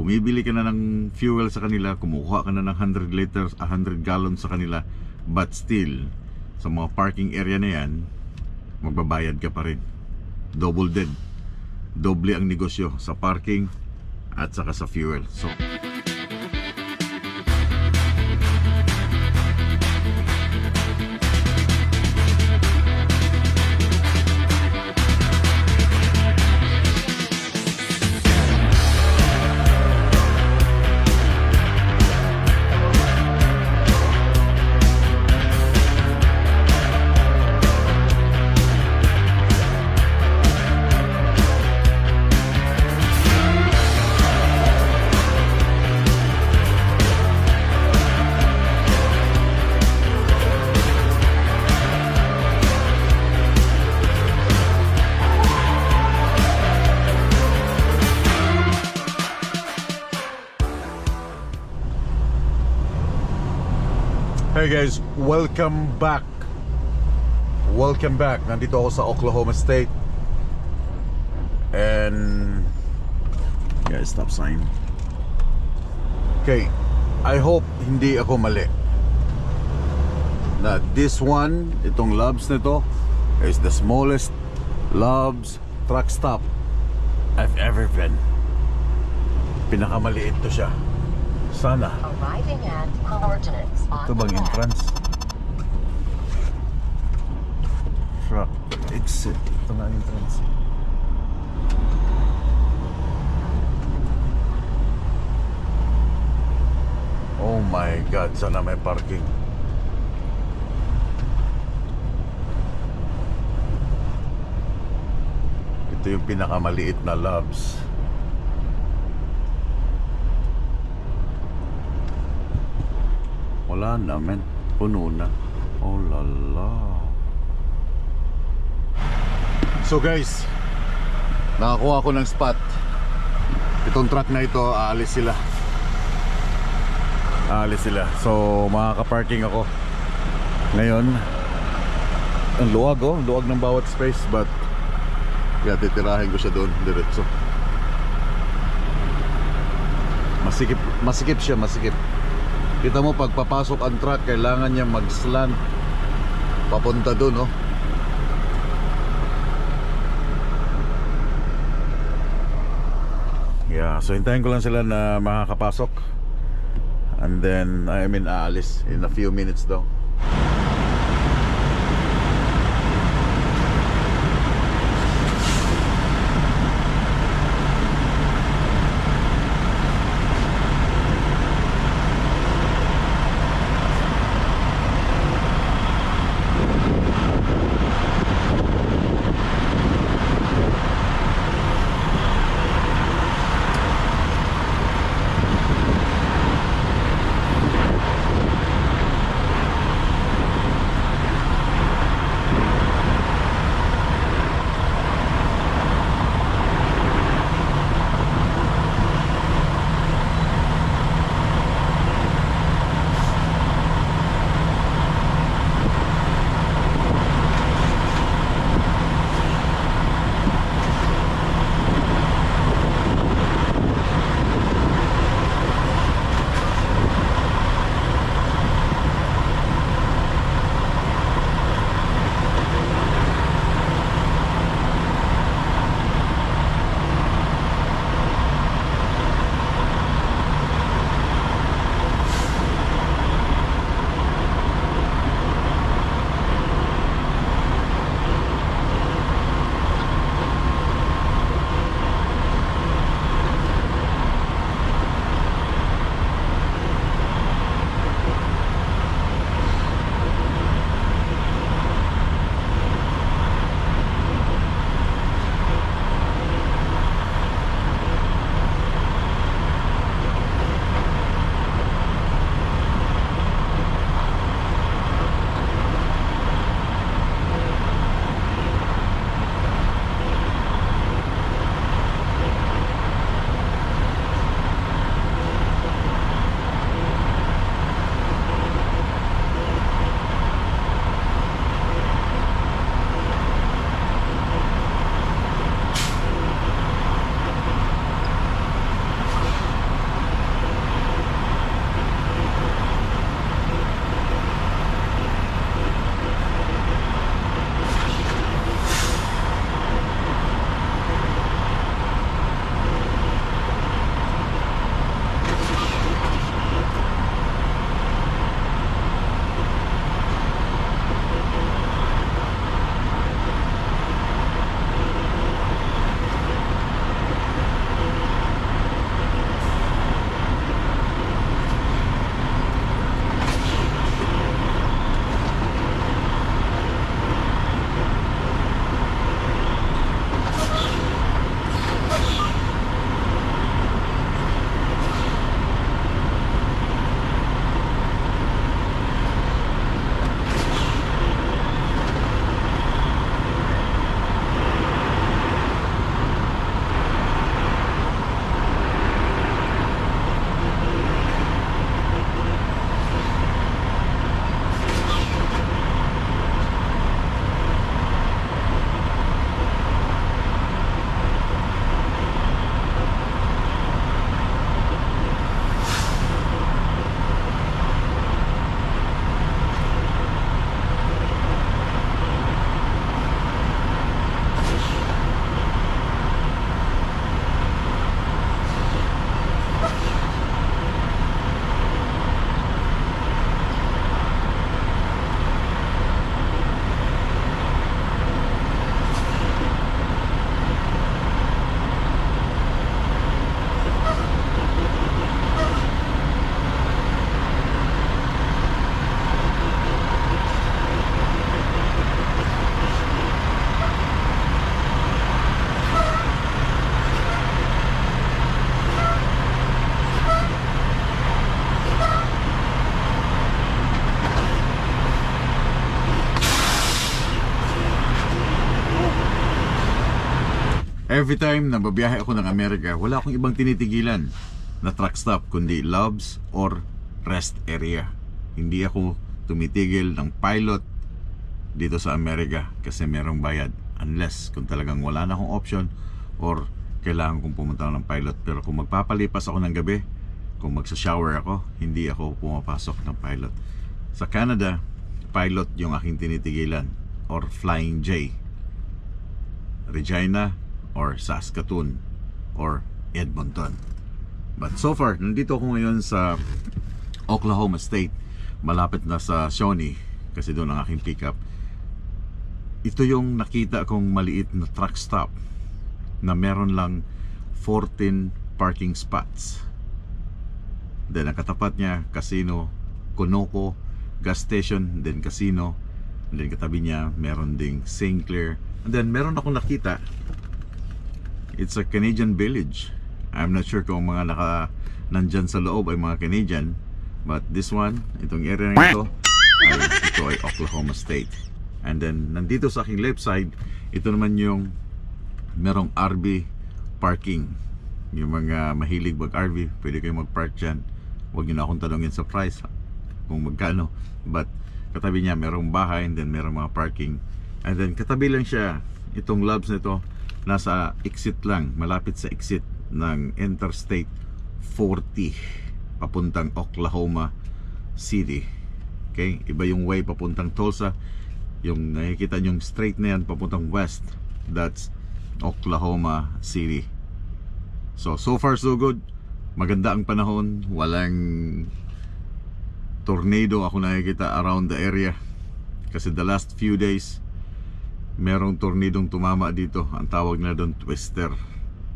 bumibili ka na ng fuel sa kanila, kumukuha ka na ng 100 liters, 100 gallons sa kanila, but still, sa mga parking area na yan, magbabayad ka pa rin. Double dead. Doble ang negosyo sa parking at saka sa fuel. So, Hey guys, welcome back. Welcome back. Nandito ako sa Oklahoma State. And yeah, stop sign. Okay, I hope hindi ako mali. Na this one, itong Loves nito is the smallest Loves truck stop I've ever been. Pinakamaliit to siya. Sana. Arriving at coordinates Ito bang entrance? Truck exit. Ito nga entrance. Oh my God, sana may parking. Ito yung pinakamaliit na loves. Wala na, men. Puno na. Oh, lala. So guys, nakakuha ako ng spot. Itong truck na ito, aalis sila. Aalis sila. So, makaka-parking ako. Ngayon, ang luwag oh, luwag ng bawat space but kaya titirahin ko siya doon diretso. Masikip, masikip siya, masikip. Kita mo pag papasok ang truck, kailangan niya mag-slant papunta doon, oh. Yeah, so hintayin ko lang sila na makakapasok. And then, I mean, aalis in a few minutes daw. Every time na babiyahe ako ng Amerika, wala akong ibang tinitigilan na truck stop kundi Loves or rest area. Hindi ako tumitigil ng pilot dito sa Amerika kasi merong bayad. Unless kung talagang wala na akong option or kailangan kong pumunta ng pilot. Pero kung magpapalipas ako ng gabi kung magsa-shower ako hindi ako pumapasok ng pilot. Sa Canada pilot yung aking tinitigilan or Flying J. Regina or Saskatoon or Edmonton. But so far nandito ako ngayon sa Oklahoma State. Malapit na sa Shawnee kasi doon ang aking pickup. Ito yung nakita kong maliit na truck stop na meron lang 14 parking spots. Then ang katapat niya casino Conoco gas station then casino. And then katabi niya meron ding St. Clair. And then meron akong nakita it's a Canadian village. I'm not sure kung mga naka nandyan sa loob ay mga Canadian but this one itong area na ito ay ito ay Oklahoma State. And then nandito sa aking left side ito naman yung merong RV parking. Yung mga mahilig mag RV pwede kayong mag park dyan. Huwag nyo na akong tanongin sa price kung magkano. But katabi niya merong bahay and then merong mga parking. And then katabi lang siya itong labs nito nasa exit lang malapit sa exit ng Interstate 40 papuntang Oklahoma City. Okay? Iba yung way papuntang Tulsa. Yung nakikita yung straight na yan papuntang west. That's Oklahoma City. So so far so good. Maganda ang panahon. Walang tornado ako nakikita around the area. Kasi the last few days merong tornadong tumama dito. Ang tawag na doon twister.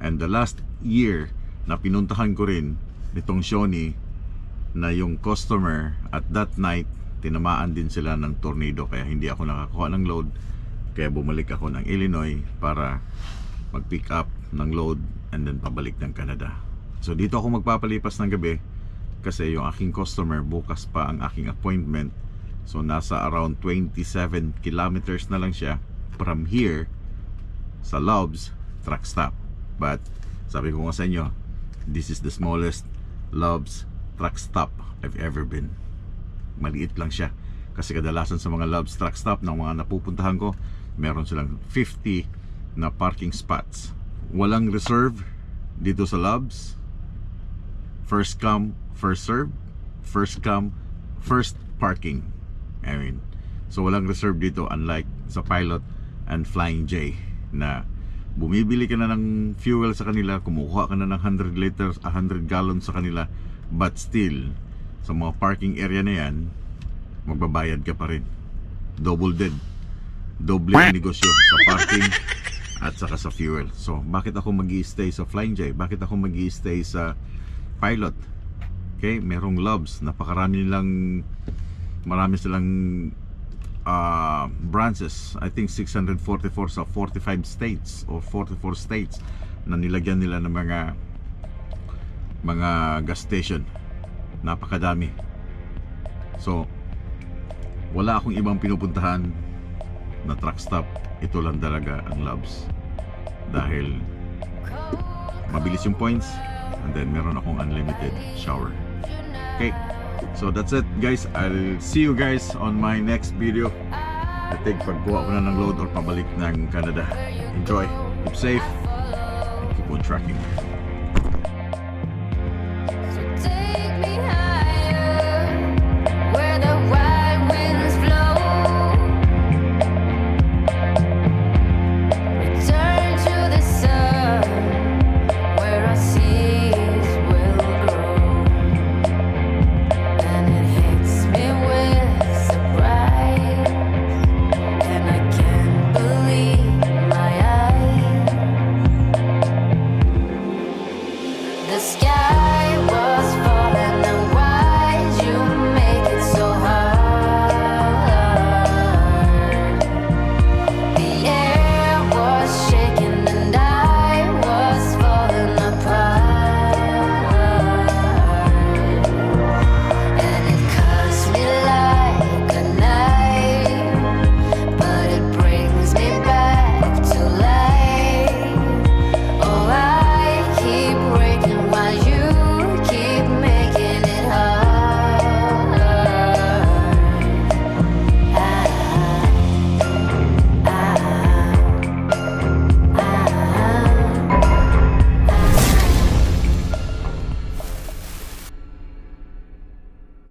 And the last year na pinuntahan ko rin nitong Shawnee na yung customer at that night tinamaan din sila ng tornado. Kaya hindi ako nakakuha ng load. Kaya bumalik ako ng Illinois para mag pick up ng load and then pabalik ng Canada. So dito ako magpapalipas ng gabi kasi yung aking customer bukas pa ang aking appointment. So nasa around 27 kilometers na lang siya from here sa Loves truck stop. But sabi ko nga sa inyo this is the smallest Loves truck stop I've ever been. Maliit lang siya. Kasi kadalasan sa mga Loves truck stop ng mga napupuntahan ko meron silang 50 na parking spots. Walang reserve dito sa Loves. First come first serve. First come first parking. I mean so walang reserve dito unlike sa Pilot and Flying J na bumibili ka na ng fuel sa kanila kumukuha ka na ng 100 liters 100 gallons sa kanila but still sa mga parking area na yan magbabayad ka pa rin. Double dead doble negosyo sa parking at saka sa fuel. So bakit ako mag stay sa Flying J? Bakit ako mag stay sa Pilot? Okay merong loves napakarami nilang marami silang branches. I think 644 sa 45 states or 44 states na nilagyan nila ng mga mga gas station. Napakadami. So wala akong ibang pinupuntahan na truck stop. Ito lang talaga ang loves dahil mabilis yung points and then meron akong unlimited shower. Okay. So that's it guys. I'll see you guys on my next video I think pagkuha ko na ng load or pabalik ng Canada. Enjoy. Keep safe. And keep on tracking